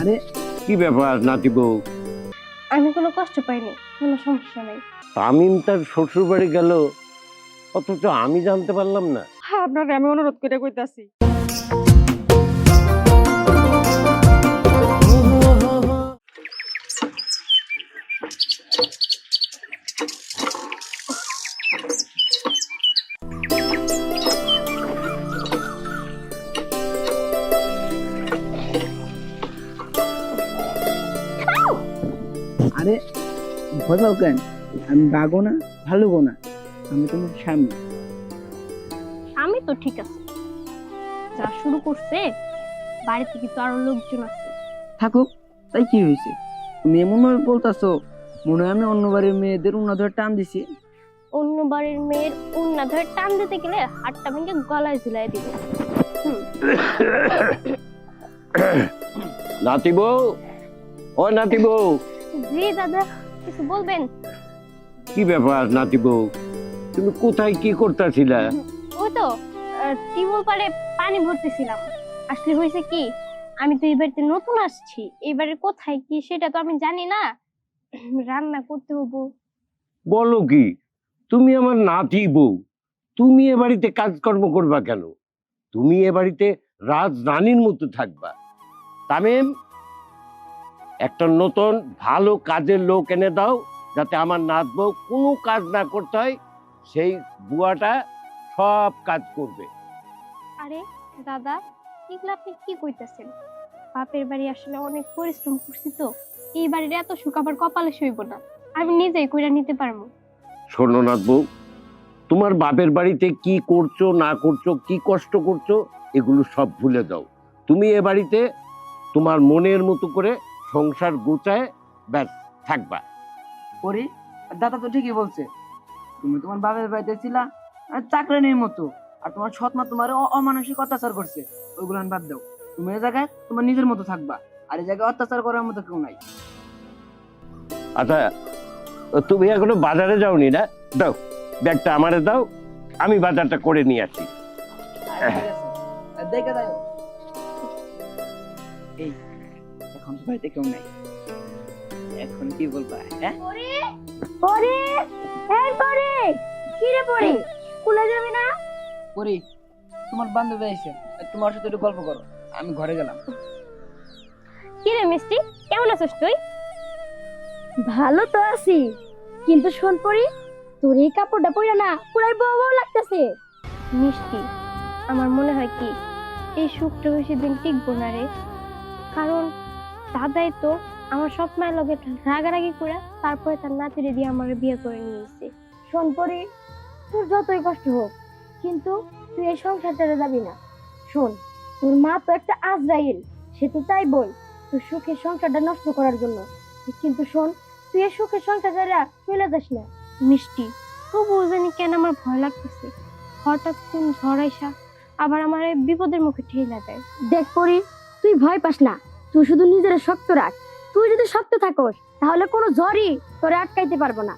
আরে কি ব্যাপার নাতি বউ? আমি কোনো কষ্ট পাইনি কোনো সমস্যা নেই। তামিম তার শ্বশুর বাড়ি গেল অথচ আমি জানতে পারলাম না। হ্যাঁ আপনার আমি অনুরোধ করে কইতাছি। ভয় পাও কেন? আমি বাঘও না ভালো না। আমি তোমার স্বামী। আমি তো ঠিক আছে। যা শুরু করছে বাড়ি থেকে তো আরও লোকজন আছে। থাকুক তাই কি হয়েছে? তুমি এমন ভাবে বলতাছো মনে হয় আমি অন্য বাড়ির মেয়েদের উন্না ধরে টান দিছি। অন্য বাড়ির মেয়ের উন্না ধরে টান দিতে গেলে হাতটা ভেঙে গলায় ঝুলাই দিবে। নাতি বউ? ও নাতি বউ। জি দাদা। কিছু বলবেন? কি ব্যাপার নাতি বউ? তুমি কোথায় কি করতেছিলা? ওই তো টিউবওয়েল পাড়ে পানি ভরতেছিলাম। আসলে হয়েছে কি আমি তো এই বাড়িতে নতুন আসছি। এবারে কোথায় কি সেটা তো আমি জানি না। রান্না করতে হব। বলো কি তুমি আমার নাতি বউ। তুমি এ বাড়িতে কাজকর্ম করবা কেন? তুমি এ বাড়িতে রাজরানীর মতো থাকবা। তামিম একটা নতুন ভালো কাজের লোক এনে দাও যাতে আমার নাত বউ কোনো কাজ না করতে হয় সেই বুয়াটা সব কাজ করবে। আরে দাদা এগুলো আপনি কি কইতাছেন? বাপের বাড়ি আসলে অনেক পরিশ্রম করছি তো এই বাড়ির এত সুখ আবার কপালে সইব না আমি নিজেই কইরা নিতে পারব। শোনো নাথ বউ তোমার বাপের বাড়িতে কি করছ না করছ কি কষ্ট করছ এগুলো সব ভুলে দাও তুমি এ বাড়িতে তোমার মনের মতো করে সংসার গোছায় ব্যাস থাকবা। করি দাদা তো ঠিকই বলছে। তুমি তোমার বাবার বাড়িতে ছিলা আর চাকরানির মতো আর তোমার সৎ মা তোমার অমানসিক অত্যাচার করছে। ওইগুলো বাদ দাও। তুমি এই জায়গায় তোমার নিজের মতো থাকবা আর এই জায়গায় অত্যাচার করার মতো কেউ নাই। আচ্ছা তুমি এখনও বাজারে যাওনি না? দাও ব্যাগটা আমারে দাও আমি বাজারটা করে নিয়ে আসি। দেখে দাও। এই এখন তো বাড়িতে কেউ নাই। এখন কি বলবা হ্যাঁ? পরে? পরে? এই পরে। কি রে পরে? স্কুলে যাবি না? করি তোমার বান্ধবী এসে তোমার সাথে একটু গল্প করো। আমি ঘরে গেলাম। কি রে মিষ্টি কেমন আছিস তুই? ভালো তো আছি। কিন্তু শোন পরি তোর এই কাপড়টা পরে না পুরাই বউ বউ লাগতেছে। মিষ্টি আমার মনে হয় কি এই সুখটা বেশি দিন টিকবো না রে। কারণ দাদাই তো আমার সব মায়ের লগে রাগারাগি করে তারপরে তার নাতিরে দিয়ে আমার বিয়ে করে নিয়েছে শোন পরি, তোর যতই কষ্ট হোক, কিন্তু তুই এই সংসার ছেড়ে যাবি না। শোন, তোর মা তো একটা আজরাইল, সে তো তাই বল, তোর সুখের সংসারটা নষ্ট করার জন্য। কিন্তু শোন, তুই এই সুখের সংসার ছেড়ে চলে যাস না। মিষ্টি, তবুও জানি কেন আমার ভয় লাগতেছে। হঠাৎ কোন ঝড় আইসা আবার আমার বিপদের মুখে ঠেলা দেয়। দেখ পরি, তুই ভয় পাস না। তুই শুধু নিজের শক্ত রাখ। তুই যদি শক্ত থাকস তাহলে কোনো ঝড়ই তোরে আটকাইতে পারব না।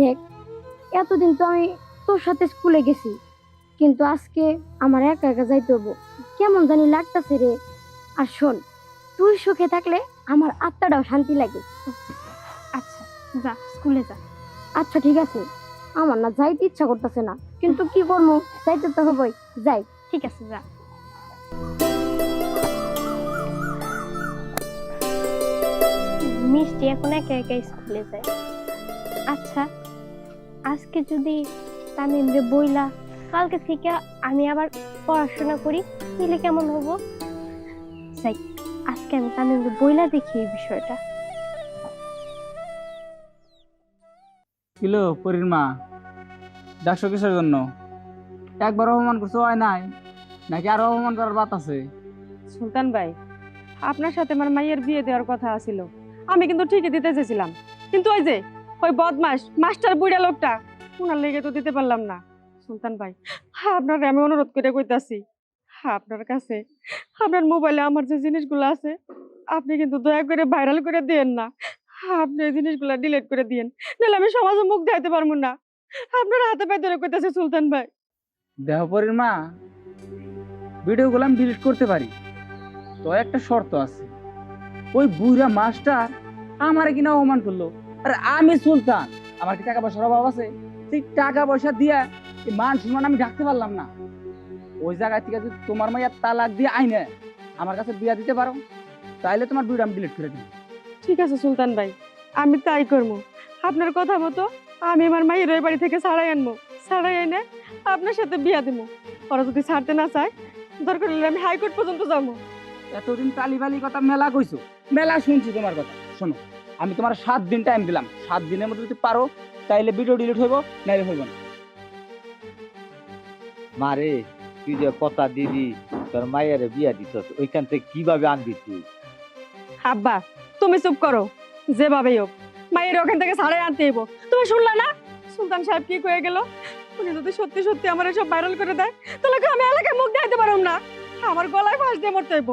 দেখ এতদিন তো আমি তোর সাথে স্কুলে গেছি কিন্তু আজকে আমার একা একা যাইতে হব কেমন জানি লাগতাছে রে। আর শোন তুই সুখে থাকলে আমার আত্মাটাও শান্তি লাগে। আচ্ছা যা স্কুলে যা। আচ্ছা ঠিক আছে। আমার না যাইতে ইচ্ছা করতেছে না। কিন্তু কি করব যাইতে তো হবই। যাই। ঠিক আছে যা। মিষ্টি এখন একা একা স্কুলে যায়? আচ্ছা আজকে যদি তামিম রে বইলা কালকে থেকে আমি আবার পড়াশোনা করি তাহলে কেমন হব? যাই আজকে আমি তামিম রে বইলা দেখি এই বিষয়টা। কিলো পরীর মা ডাকছো কিসের জন্য? একবার অপমান করছ হয় নাই? নাকি আরও অপমান করার বাত আছে? সুলতান ভাই আপনার সাথে আমার মাইয়ের বিয়ে দেওয়ার কথা ছিল আমি কিন্তু ঠিকই দিতে চেয়েছিলাম। কিন্তু ওই যে, ওই বদমাস, মাস্টার বুড়া লোকটা ওনার লেগে তো দিতে পারলাম না। সুলতান ভাই আপনার আমি অনুরোধ করে কইতাছি আপনার কাছে, আপনার মোবাইলে আমার যে জিনিসগুলো আছে, আপনি কিন্তু দয়া করে ভাইরাল করে দিয়েন না। আপনি এই জিনিসগুলো ডিলিট করে দিয়েন, নাহলে আমি সমাজে মুখ দেখাতে পারব না। আপনার হাতে পায়ে ধরে কইতাছে সুলতান ভাই। দেহ পরীর মা ভিডিওগুলো আমি ডিলিট করতে পারি। তো একটা শর্ত আছে। ওই বুড়া মাস্টার আমার কিনা অপমান করল। আর আমি সুলতান আমার কি টাকা পয়সার অভাব আছে? সেই টাকা পয়সা দিয়া মান সম্মান আমি ডাকতে পারলাম না। ওই জায়গা থেকে যদি তোমার মাইয়া তালাক দিয়ে আইনে আমার কাছে বিয়া দিতে পারো তাইলে তোমার দুইটা আমি ডিলিট করে দিই ঠিক আছে সুলতান ভাই আমি তাই করব। আপনার কথা মতো আমি আমার মায়ের ওই বাড়ি থেকে ছাড়াই আনব। ছাড়াই এনে আপনার সাথে বিয়া দিব। ওরা যদি ছাড়তে না চায় দরকার হলে আমি হাইকোর্ট পর্যন্ত যাব। এতদিন তালি বালি কথা মেলা কইছো। মেলা শুনছি তোমার কথা। শোনো আমি তোমার সাত দিন টাইম দিলাম। সাত দিনের মধ্যে যদি পারো তাইলে ভিডিও ডিলিট হইব নাইলে হইব না। মারে তুই যে কথা দিবি তোর মায়ের বিয়া দিছস ওইখান থেকে কীভাবে আনবি তুই? আব্বা তুমি চুপ করো। যেভাবেই হোক মায়ের ওখান থেকে ছাড়াই আনতে হইব। তুমি শুনলা না? সুলতান সাহেব কি কয়ে গেল? উনি যদি সত্যি সত্যি আমার এসব ভাইরাল করে দেয় তাহলে আমি এলাকায় মুখ দেখাতে পারব না? আমার গলায় ফাঁস দিয়ে মরতে হইব।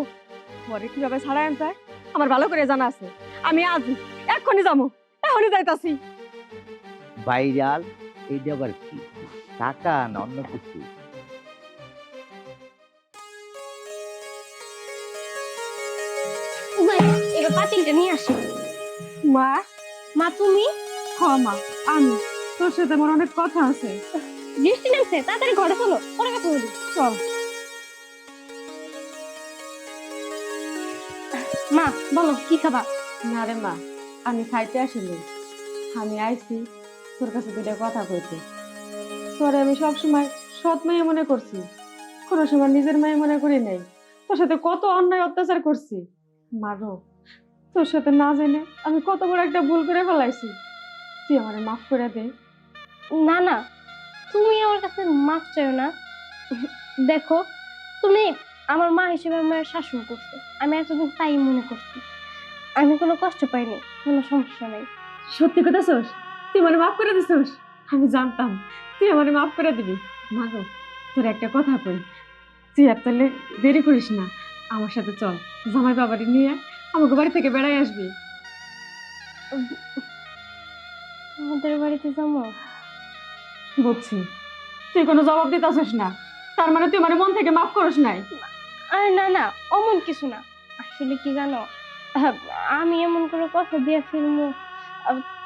পরে কীভাবে ছাড়াই আনতে হয়? আমার ভালো করে জানা আছে। আমি আজ এক্ষুনি যাব এখনই যাইতাছি। ভাইরাল এইটা আবার কি? টাকা না অন্য কিছু? এবার পাতিলটা নিয়ে আসি। মা? মা তুমি? হ মা আমি। তোর সাথে আমার অনেক কথা আছে। বৃষ্টি নামছে তাড়াতাড়ি ঘরে চলো পরে কথা বলি চল। মা বলো কি খাবা? না রে মা আমি খাইতে আসিনি। আমি আইছি তোর কাছে দুটা কথা কইতে। তোরে আমি সবসময় সৎ মেয়ে মনে করছি। কোনো সময় নিজের মেয়ে মনে করি নাই। তোর সাথে কত অন্যায় অত্যাচার করছি। মারো তোর সাথে না জেনে আমি কত বড় একটা ভুল করে ফেলাইছি। তুই আমারে মাফ করে দে। না না তুমি আমার কাছে মাফ চাইও না। দেখো তুমি আমার মা হিসেবে আমার শাসন করছ। আমি এতদিন তাই মনে করছি। আমি কোনো কষ্ট পাইনি কোনো সমস্যা নেই। সত্যি কথা শোস তুই মানে মাফ করে দিছোস? আমি জানতাম তুই আমারে মাফ করে দিবি। মাগো তোর একটা কথা কই। তুই আর তাহলে দেরি করিস না। আমার সাথে চল জামাই বাবারি নিয়ে আমাকে বাড়ি থেকে বেড়াই আসবি। আমাদের বাড়িতে যাব? বুঝছি। তুই কোনো জবাব দিতেছিস না। তার মানে তুই মানে মন থেকে মাফ করিস নাই? আরে না না অমন কিছু না। আসলে কি জানো আমি এমন কোনো কথা দিয়ে ফেলব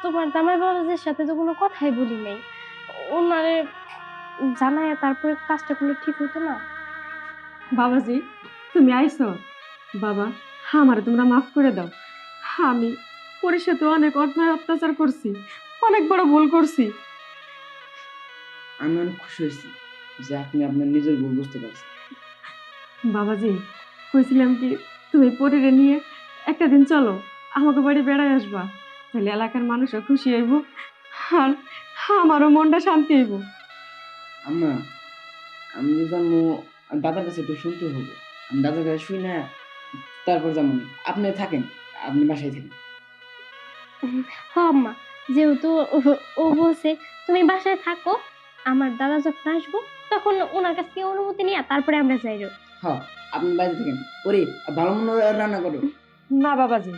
তোমার দামাই বাবাজের সাথে তো কোনো কথাই বলি নাই। ওনারে জানায় তারপরে কাজটা করলে ঠিক হতো না। বাবাজি তুমি আইছো বাবা আমারে তোমরা মাফ করে দাও। আমি পরের সাথে অনেক অন্যায় অত্যাচার করছি অনেক বড় ভুল করছি। আমি অনেক খুশি হয়েছি যে আপনি আপনার নিজের ভুল বুঝতে পারছেন। বাবাজি কইছিলাম কি তুমি পরিরে নিয়ে একটা দিন চলো আমাকে বাড়ি বেড়ায় আসবা। তাহলে এলাকার মানুষও খুশি হইব আর আমারও মনটা শান্তি হইব। আম্মা আমি যে জানব দাদার কাছে একটু শুনতে হবে আমি দাদার কাছে শুই না তারপর যাব আপনি থাকেন আপনি বাসায় থাকেন। হ্যাঁ আম্মা যেহেতু ও- ও বলছে তুমি বাসায় থাকো আমার দাদা যখন আসব তখন ওনার কাছ থেকে অনুমতি নিয়ে তারপরে আমরা যাই হ্যাঁ আপনি বাইরে থাকেন। ওরে ভালো মনে রান্না করো। না বাবাজি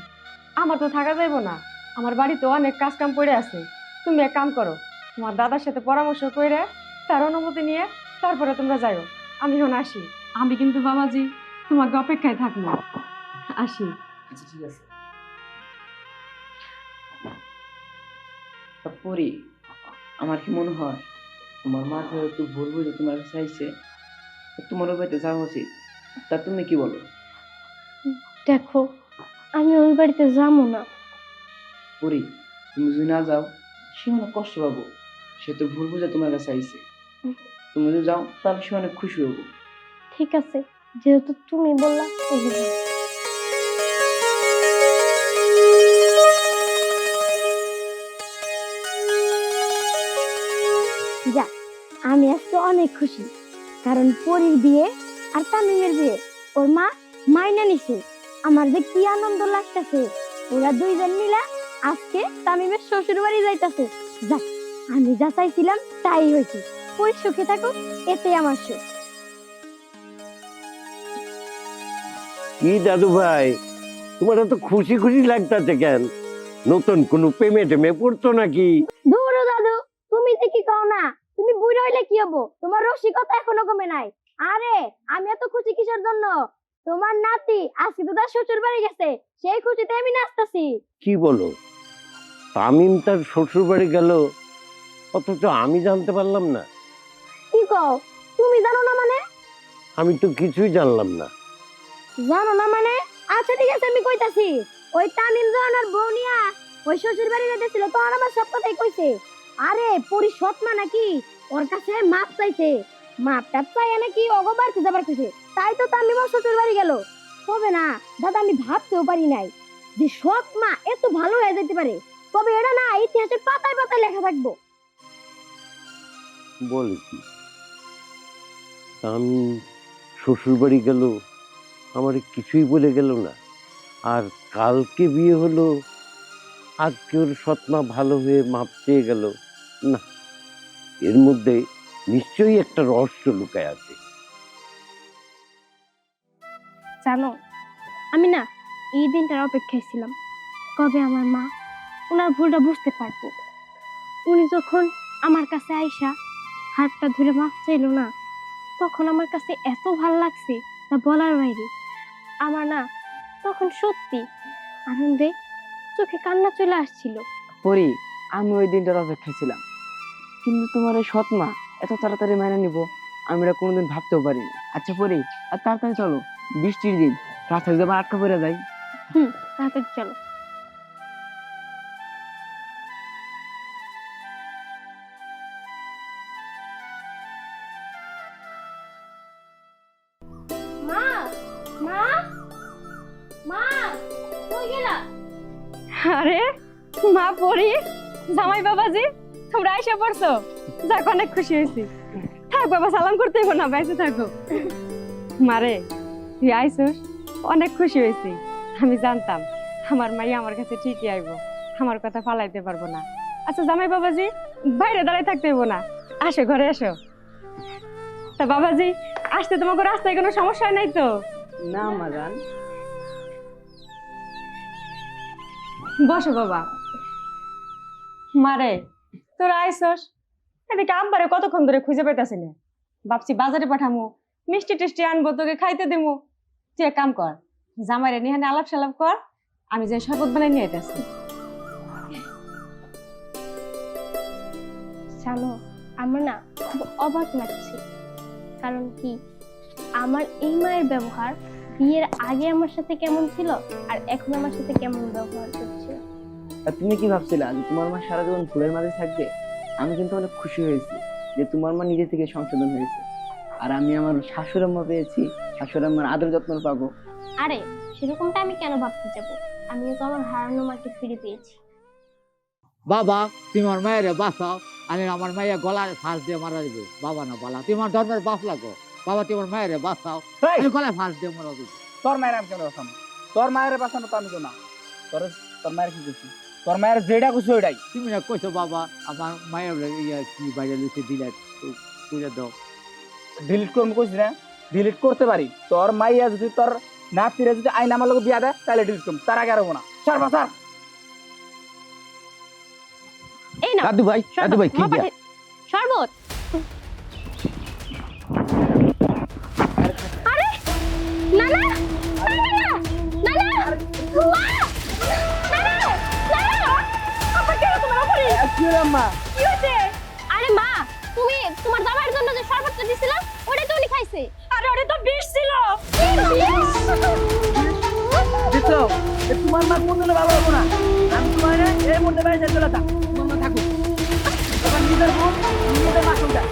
আমার তো থাকা যাইব না। আমার বাড়িতে অনেক কাজ কাম পড়ে আছে। তুমি এক কাম করো তোমার দাদার সাথে পরামর্শ করে তার অনুমতি নিয়ে তারপরে তোমরা যাইও। আমি এখন আসি। আমি কিন্তু বাবাজি তোমাকে অপেক্ষায় থাকব। আসি। আচ্ছা ঠিক আছে। পরি আমার কি মনে হয় তোমার মা যেহেতু ভুল বুঝে তোমার কাছে চাইছে তোমার ওই বাড়িতে যাওয়া উচিত তা তুমি কি বলো? দেখো আমি ওই বাড়িতে যাব না। পরি তুমি যদি না যাও সে অনেক কষ্ট পাবো। সে তো ভুল বুঝে তোমার কাছে আইছে। তুমি যদি যাও তাহলে সে অনেক খুশি হব। ঠিক আছে যেহেতু তুমি বললা যে আমি আজকে অনেক খুশি। কারণ পরীর বিয়ে আর তামিমের বিয়ে। ওর মা মাইনা নিছে। আমার যে কি আনন্দ লাগতেছে। ওরা দুইজন মিলা আজকে তামিমের শ্বশুর বাড়ি যাইতাছে। যাক আমি যা চাইছিলাম তাই হয়েছে। পরি সুখে থাকুক এতে আমার সুখ। কি দাদু ভাই? তোমার তো খুশি খুশি লাগতেছে কেন? নতুন কোনো প্রেমে টেমে পড়তো নাকি? দূরও দাদু তুমি কি কও না? তুমি বুড়ো হইলে কি হব? তোমার রসিকতা এখনও কমে নাই। আরে আমি এত খুশি কিসের জন্য? তোমার নাতি আজকে তো তার শ্বশুর বাড়ি গেছে সেই খুশিতে আমি নাচতেছি। কি বলো? তামিম তার শ্বশুর বাড়ি গেল অথচ আমি জানতে পারলাম না। কি কও? তুমি জানো না মানে? আমি তো কিছুই জানলাম না। জানো না মানে? আচ্ছা ঠিক আছে আমি কইতাছি। ওই তামিম জোহানার বউ নিয়া ওই শ্বশুর বাড়ি যেতেছিল তখন আমার সব কথাই কইছে। আরে, পরি সৎমা নাকি? ওর কাছে মাপ চাইছে। মাপটা চাই নাকি অগো বাড়তে যাবার কইছে। তাই তো তামিম শ্বশুর বাড়ি গেল। তবে না, দাদা, আমি ভাবতেও পারি নাই যে সৎ মা এত ভালো হয়ে যেতে পারে। তবে এটা না, ইতিহাসের পাতায় পাতায় লেখা থাকব। বলে কি আমি শ্বশুর বাড়ি গেল, আমার কিছুই বলে গেল না। আর কালকে বিয়ে হলো আজকে ওর সৎমা ভালো হয়ে মাপ চেয়ে গেল। না এর মধ্যে নিশ্চয়ই একটা রহস্য লুকায় আছে। জানো আমি না এই দিনটার অপেক্ষায় ছিলাম। কবে আমার মা ওনার ভুলটা বুঝতে পারব উনি যখন আমার কাছে আইসা হাতটা ধরে মাফ চাইলো না তখন আমার কাছে এত ভালো লাগছে তা বলার বাইরে। আমার না তখন সত্যি আনন্দে চোখে কান্না চলে আসছিল। পরি আমি ওই দিনটার অপেক্ষায় ছিলাম কিন্তু তোমার এই সৎ মা এত তাড়াতাড়ি মেনে নিব আমি এটা কোনোদিন ভাবতেও পারিনি। আচ্ছা পরি আর তাড়াতাড়ি চলো বৃষ্টির দিন রাস্তায় যাবার আটকা পড়ে যাই। তাড়াতাড়ি চলো। মা মা মা কই গেলা? আরে মা পরি। জামাই বাবাজি তোমরা এসে পড়ছো। যাক অনেক খুশি হয়েছি। থাক বাবা সালাম করতে হইব না বেঁচে থাকো। মারে তুই আইসোস অনেক খুশি হয়েছি। আমি জানতাম আমার মাই আমার কাছে ঠিকই আইব। আমার কথা ফালাইতে পারব না। আচ্ছা জামাই বাবাজি বাইরে দাঁড়াই থাকতে না। আসো ঘরে এসো তা বাবাজি আসতে তোমাকে রাস্তায় কোনো সমস্যা নাই তো? না মাজান বসো বাবা। মারে, তোরা আইসস? এদিকে আব্বারে কতক্ষণ ধরে খুঁজে পাইতাছি না ভাবছি বাজারে পাঠামু, মিষ্টি টিষ্টি আনব, তোকে খাইতে দেবো তুই এক কাম কর, জামাইরে নিহানে আলাপ সালাপ কর, আমি যে শরবত বানাই নিয়ে আইতাছি। জানো আমার না খুব অবাক লাগছে। কারণ কি, আমার এই মায়ের ব্যবহার বিয়ের আগে আমার সাথে কেমন ছিল, আর এখন আমার সাথে কেমন ব্যবহার? করছে আর তুমি কি ভাবছিলা যে তোমার মা সারা জীবন ভুলের মাঝে থাকবে? আমি কিন্তু অনেক খুশি হয়েছি যে তোমার মা নিজে থেকে সংশোধন হয়েছে। আর আমি আমার শাশুড়াম্মা পেয়েছি শাশুড়াম্মার আদর যত্ন পাবো। আরে সেরকমটা আমি কেন ভাবতে যাব? আমিও তো আমার হারানো মাকে ফিরে পেয়েছি। বাবা তুমি আমার মায়ের বাঁচাও। আমি আমার মায়ের গলায় ফাঁস দিয়ে মারা দিব বাবা না বলা তুমি আমার ধর্মের বাপ লাগো। বাবা তুমি আমার মায়ের বাঁচাও। আমি গলায় ফাঁস দিয়ে মারা দিব তোর মায়ের আমি কেন বাঁচানো তোর মায়ের বাঁচানো তো আমি তো না তোর তোর মায়ের কি করছি তোর মায়ের যেটা খুশি ওইটাই তুমি না কইছো বাবা আমার মায়ের ইয়া কি বাইরে লুচি দিলে তুলে দাও। ডিলিট করব কইছি না। ডিলিট করতে পারি। তোর মাইয়া যদি তোর না ফিরে যদি আইন আমার লোক বিয়া দেয় তাহলে ডিলিট করব তার আগে আরব না। স্যার বা স্যার এই না দাদু ভাই দাদু ভাই কি দিয়া? শরবত হলো আম্মা। কি হয়েছে আরে মা তুমি তোমার জামাইয়ের জন্য যে শরবতটা দিছিলা ওটাই তো উনি খাইছে। আরে ওটা তো বিষ ছিল। দেখছ তোমার মা কোন দিনে ভালো হব না? আমি তোমার এই মধ্যে বাইরে চলে থাক তোমার মা থাকুক। তখন নিজের বোন নিজের মা সংসার